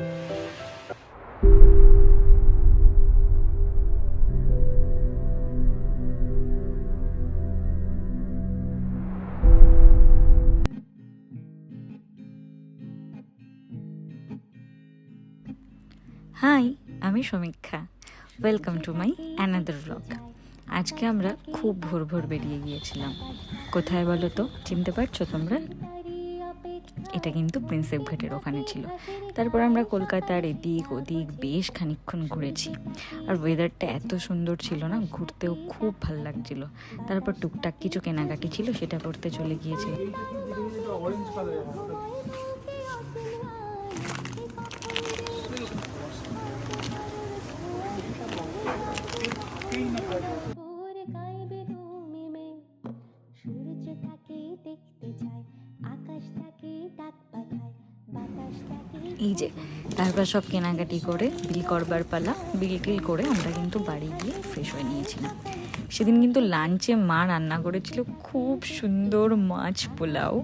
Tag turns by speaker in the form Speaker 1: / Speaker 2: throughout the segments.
Speaker 1: High, আমি Samiksha. Welcome to my another blog আজকে আমরা খুব ভোর ভোর বেরিয়ে গিয়েছিলাম। কোথায় বলো তো? চিনতে পারছ তোমরা? এটা কিন্তু প্রিন্সেপ ঘাটের ওখানে ছিল। তারপর আমরা কলকাতার এদিক ওদিক বেশ খানিকক্ষণ ঘুরেছি। আর ওয়েদারটা এত সুন্দর ছিল না, ঘুরতেও খুব ভালো লাগছিল। তারপর টুকটাক কিছু কেনাকাটি ছিল, সেটা করতে চলে গিয়েছিল এই যে, তারপর সব কেনাকাটি করে বিল করবার পালা। বিল টিল করে আমরা কিন্তু বাড়ি গিয়ে ফ্রেশ হয়ে নিয়েছিলাম। সেদিন কিন্তু লাঞ্চে মা রান্না করেছিল খুব সুন্দর মাছ পোলাও।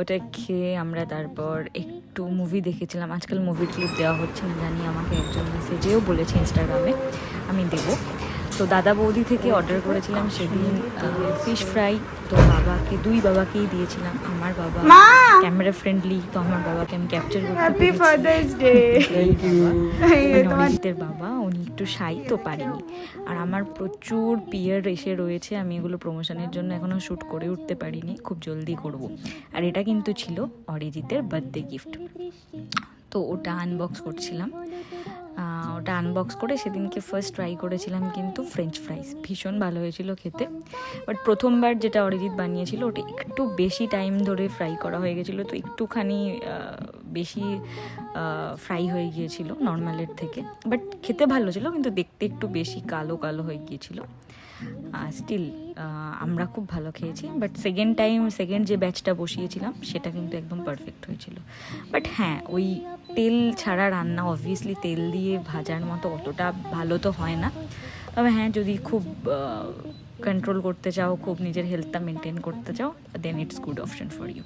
Speaker 1: ওটা খেয়ে আমরা তারপর একটু মুভি দেখেছিলাম। আজকাল মুভি ক্লিপ দেওয়া হচ্ছে না, জানি আমাকে একজন মেসেজেও বলেছে ইনস্টাগ্রামে আমি দেবো। তো দাদা বৌদি থেকে অর্ডার করেছিলাম সেদিন ফিশ ফ্রাই তো বাবাকে দুই বাবাকেই দিয়েছিলাম আমার বাবা ক্যামেরা ফ্রেন্ডলি তো আমার বাবাকে আমি ক্যাপচার করতে হ্যাপি পেরেছি। ফাদার্স ডে মানে বাবা উনি একটু সাই তো পারেনি। আর আমার প্রচুর পিয়ার এসে রয়েছে আমি এগুলো প্রমোশনের জন্য এখনও শ্যুট করে উঠতে পারিনি খুব জলদি করব। আর এটা কিন্তু ছিল অরিজিতের বার্থডে গিফট তো ওটা আনবক্স করছিলাম। ওটা আনবক্স করে সেদিনকে ফার্স্ট ট্রাই করেছিলাম কিন্তু ফ্রেঞ্চ ফ্রাইস ভীষণ ভালো হয়েছিল খেতে। বাট প্রথমবার যেটা অরিজিৎ বানিয়েছিল, ওটা একটু বেশি টাইম ধরে ফ্রাই করা হয়ে গেছিল, তো একটুখানি বেশি ফ্রাই হয়ে গিয়েছিল নর্মালের থেকে। বাট খেতে ভালো ছিল, কিন্তু দেখতে একটু বেশি কালো কালো হয়ে গিয়েছিল। স্টিল আমরা খুব ভালো খেয়েছি বাট সেকেন্ড টাইম সেকেন্ড যে ব্যাচটা বসিয়েছিলাম, সেটা কিন্তু একদম পারফেক্ট হয়েছিল। বাট হ্যাঁ ওই তেল ছাড়া রান্না অবভিয়াসলি তেল দিয়ে ভাজার মতো অতটা ভালো তো হয় না। তবে হ্যাঁ যদি খুব কন্ট্রোল করতে চাও, খুব নিজের হেলথটা মেনটেন করতে চাও then it's good option for you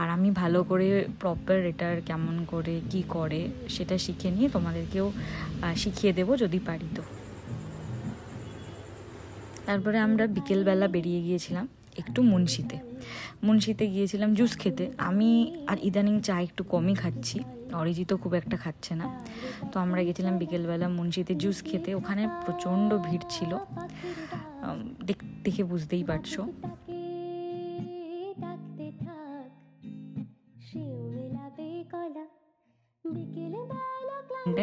Speaker 1: আর আমি ভালো করে প্রপার এটার কেমন করে, কি করে, সেটা শিখে নিয়ে তোমাদেরকেও শিখিয়ে দেবো যদি পারি তো। তারপরে আমরা বিকেলবেলা বেরিয়ে গিয়েছিলাম একটু মুন্সিতে। মুন্সিতে গিয়েছিলাম জুস খেতে। আমি আর ইদানিং চা একটু কমই খাচ্ছি অরিজিৎও খুব একটা খাচ্ছে না। তো আমরা গেছিলাম বিকেলবেলা মুন্সিতে জুস খেতে। ওখানে প্রচণ্ড ভিড় ছিল। দেখ- বুঝতেই পারছ।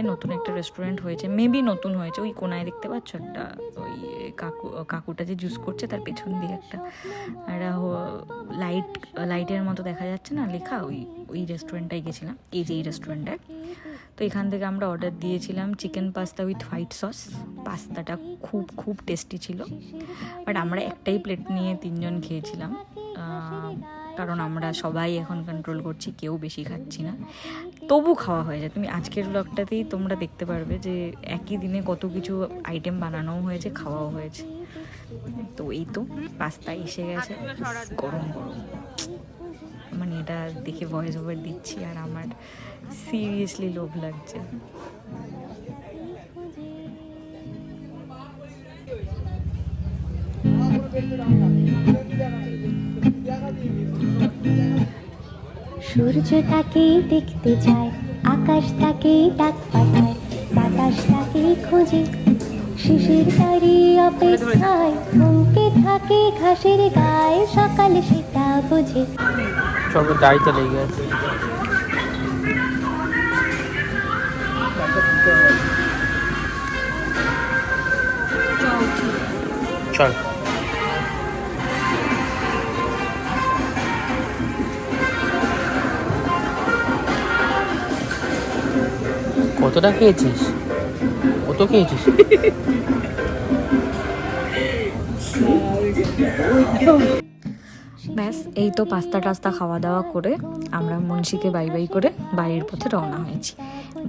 Speaker 1: নতুন একটা রেস্টুরেন্ট হয়েছে। মেবি নতুন হয়েছে। ওই কোনায় দেখতে পাচ্ছ একটা ওই কাকু, কাকুটা যে জুস করছে তার পেছন দিয়ে একটা একটা লাইট লাইটের মতো দেখা যাচ্ছে না, লেখা ওই ওই রেস্টুরেন্টটায় গেছিলাম, এই যে এই রেস্টুরেন্টটায় তো এখান থেকে আমরা অর্ডার দিয়েছিলাম chicken pasta with white sauce পাস্তাটা খুব খুব টেস্টি ছিল। বাট আমরা একটাই প্লেট নিয়ে তিনজন খেয়েছিলাম। কারণ আমরা সবাই এখন কন্ট্রোল করছি, কেউ বেশি খাচ্ছি না। তবু খাওয়া হয়ে যায়। তুমি আজকের ব্লগটাতেই তোমরা দেখতে পারবে যে একই দিনে কত কিছু আইটেম বানানোও হয়েছে, খাওয়াও হয়েছে। তো এই তো পাস্তা এসে গেছে। গরম গরম। মানে এটা দেখে ভয়েস ওভার দিচ্ছি আর আমার সিরিয়াসলি লোভ লাগছে।
Speaker 2: সূর্য তাকে দেখতে চায়, আকাশ তাকে ডাক পাঠায়, বাতাস তাকে খোঁজে। শিশির তারি অপেক্ষায় থমকে থাকে, ঘাসের গায়ে সকালে সেটা বোঝে।
Speaker 3: সব গাড়িতে লেগে গেছে চল। কতটা খেয়েছিস? কত খেয়েছিস?
Speaker 1: ব্যাস, এই তো পাস্তা টাস্তা খাওয়া দাওয়া করে আমরা মুন্সিকে বাই বাই করে বাড়ির পথে রওনা হয়েছি।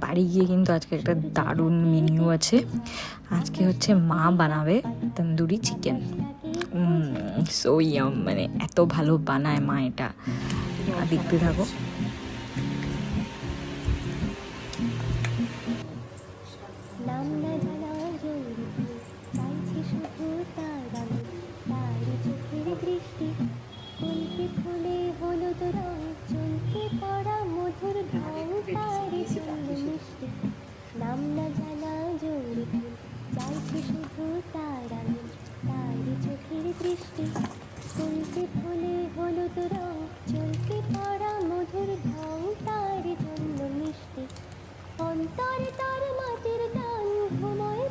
Speaker 1: বাড়ি গিয়ে কিন্তু আজকে একটা দারুণ মেনিউ আছে। আজকে হচ্ছে মা বানাবে তন্দুরি চিকেন সো ইয়াম মানে এত ভালো বানায় মা এটা।
Speaker 4: দেখতে থাকো।
Speaker 2: ফুলটি ফুলে হলুদ রং চুলকে পড়া মধুর ঢং
Speaker 4: তারি
Speaker 2: মিষ্টি নাম না জানা জোরে ফুল চাইছে শুধু তার আমি তারি চোখের দৃষ্টি। ফুলটি ফুলে হলুদ রং চুলকে পড়া মধুর ঢং তারি জন্য মিষ্টি। অন্তরে তার মাটির গান, ঘুময়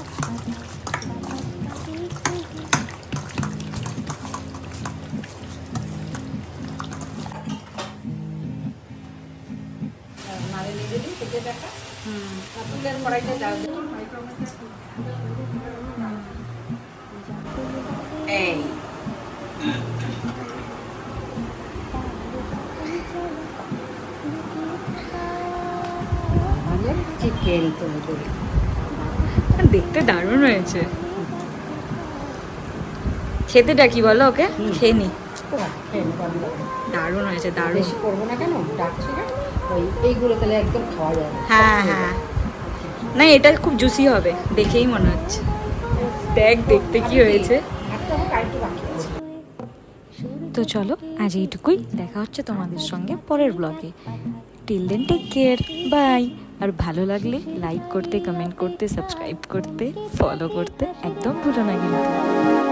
Speaker 2: আকাশটাকে
Speaker 4: ডাক পাঠায় বাতাসটাকে
Speaker 2: খুঁজে
Speaker 4: চিকেন তন্দুরি
Speaker 1: দেখতে দারুণ হয়েছে। খেতেটা কি বলো ওকে? খেয়ে নি। দারুণ হয়েছে দারুণ। বেশি
Speaker 4: করব না কেন? ডাকছি না? ওই এইগুলো তাহলে একদম খাওয়া যায় হ্যাঁ হ্যাঁ।
Speaker 1: না এটা খুব জুসি হবে দেখেই মনে হচ্ছে।
Speaker 2: দেখ দেখতে
Speaker 1: কি হয়েছে। তো চলো আজ এইটুকুই। দেখা হচ্ছে তোমাদের সঙ্গে পরের ব্লগে till then take care bye আর ভালো লাগলে লাইক করতে কমেন্ট করতে সাবস্ক্রাইব করতে ফলো করতে একদম ভুলো না
Speaker 2: কিন্তু।